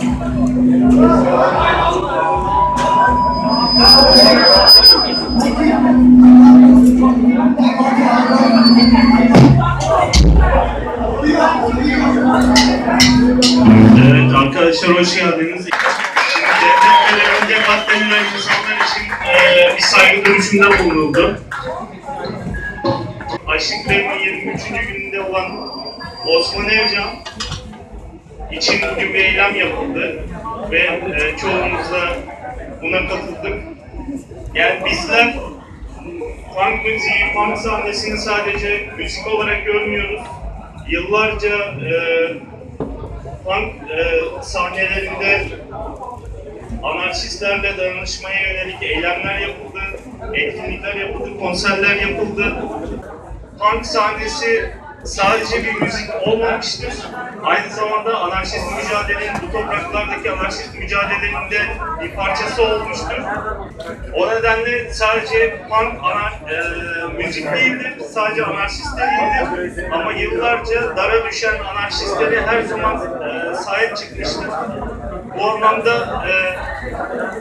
Evet arkadaşlar hoş geldiniz. Şimdi görevinde katledilen insanlar için eee bir saygı duruşunda bulunuldu. Aşıkların 23. gününde olan Osman Evcan için bugün bir eylem yapıldı ve eee çoğumuz da buna katıldık. Yani bizler punk müziği, punk sahnesini sadece müzik olarak görmüyoruz. Yıllarca eee punk e, sahnelerinde anarşistlerle dayanışmaya yönelik eylemler yapıldı, etkinlikler yapıldı, konserler yapıldı. Punk sahnesi sadece bir müzik olmamıştır. Aynı zamanda anarşist mücadelenin, bu topraklardaki anarşist mücadelenin de bir parçası olmuştur. O nedenle sadece punk anar, e, müzik değildir, sadece anarşist de değildir. Ama yıllarca dara düşen anarşistlere her zaman e, sahip çıkmıştır. Bu anlamda e,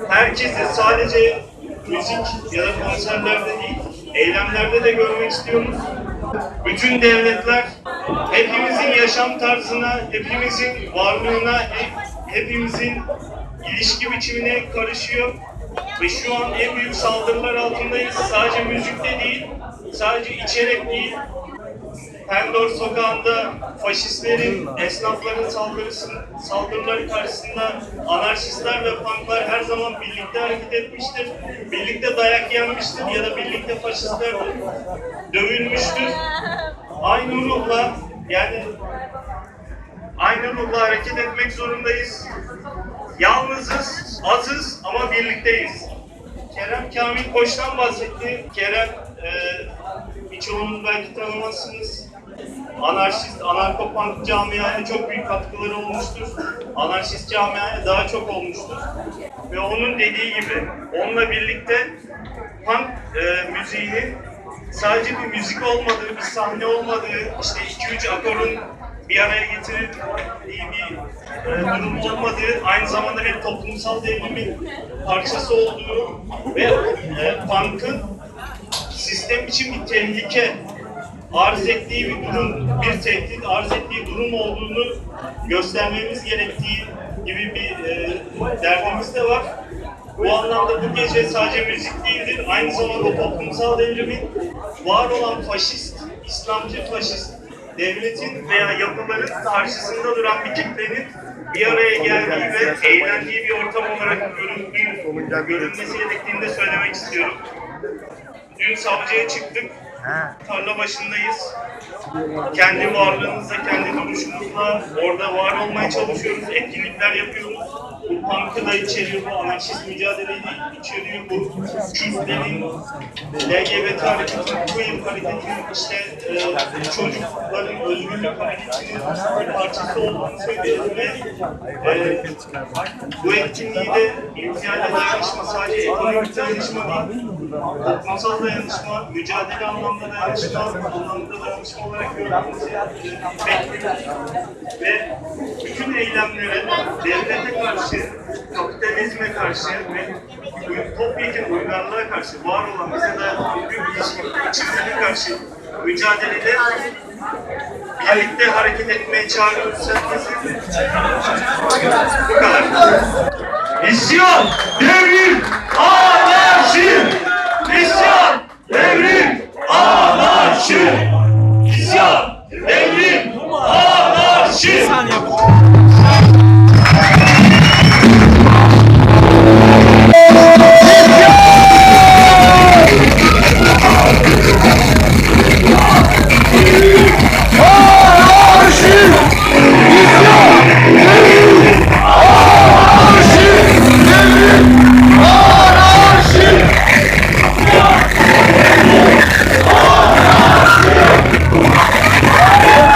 herkesi sadece müzik ya da konserlerde değil, eylemlerde de görmek istiyoruz. Bütün devletler hepimizin yaşam tarzına, hepimizin varlığına, hep- hepimizin ilişki biçimine karışıyor. Ve şu an en büyük saldırılar altındayız. Sadece müzikte değil, sadece içerek değil. Pendor sokağında faşistlerin, esnafların saldırısı, saldırıları karşısında anarşistler ve punklar her zaman birlikte hareket etmiştir. Birlikte dayak yenmiştir ya da birlikte faşistler dövülmüştür. Aynı ruhla yani aynı ruhla hareket etmek zorundayız. Yalnızız, azız ama birlikteyiz. Kerem Kamil Koç'tan bahsetti. Kerem e, birçoğunuz belki tanımazsınız. Anarşist, anarko-punk camiaya çok büyük katkıları olmuştur. Anarşist camiaya daha çok olmuştur. Ve onun dediği gibi, onunla birlikte punk e, müziğinin sadece bir müzik olmadığı, bir sahne olmadığı, işte 2-3 akorun bir araya getirildiği bir e, durum olmadığı, aynı zamanda bir toplumsal devrimin parçası olduğu ve e, punk'ın sistem için bir tehlike arz ettiği bir durum, bir tehdit arz ettiği durum olduğunu göstermemiz gerektiği gibi bir e, derdimiz de var. Bu anlamda bu gece sadece müzik değildir, aynı zamanda toplumsal devrimin var olan faşist, İslamcı faşist devletin veya yapıların karşısında duran bir kitlenin bir araya geldiği ve eğlendiği bir ortam olarak görünmesi gerektiğini de söylemek istiyorum. Dün savcıya çıktık. Tarla başındayız. Kendi varlığımızla, kendi duruşumuzla orada var olmaya çalışıyoruz. Etkinlikler yapıyoruz. Bu punk'ı da içeriyor, bu anarşist mücadeleyi de içeriyor. Bu Kürtlerin, LGBT hareketinin, queer hareketinin, işte e, çocukların özgürlük hareketinin bir parçası olduğunu söylüyoruz ve e, bu etkinliği de iltihalle dayanışma sadece ekonomik dayanışma değil, toplumsal dayanışma, mücadele anlamda dayanışma, anlamda dayanışma olarak gördüğümüzü bekliyoruz. Ve bütün eylemlere, devlete karşı, kapitalizme karşı ve topyekun uygarlığa karşı var olan bize dayanan büyük ilişki biçimlerine karşı mücadelede birlikte hareket etmeye çağırıyoruz herkesi. Bu kadar. İsyan, devrim, anarşi! İsyan,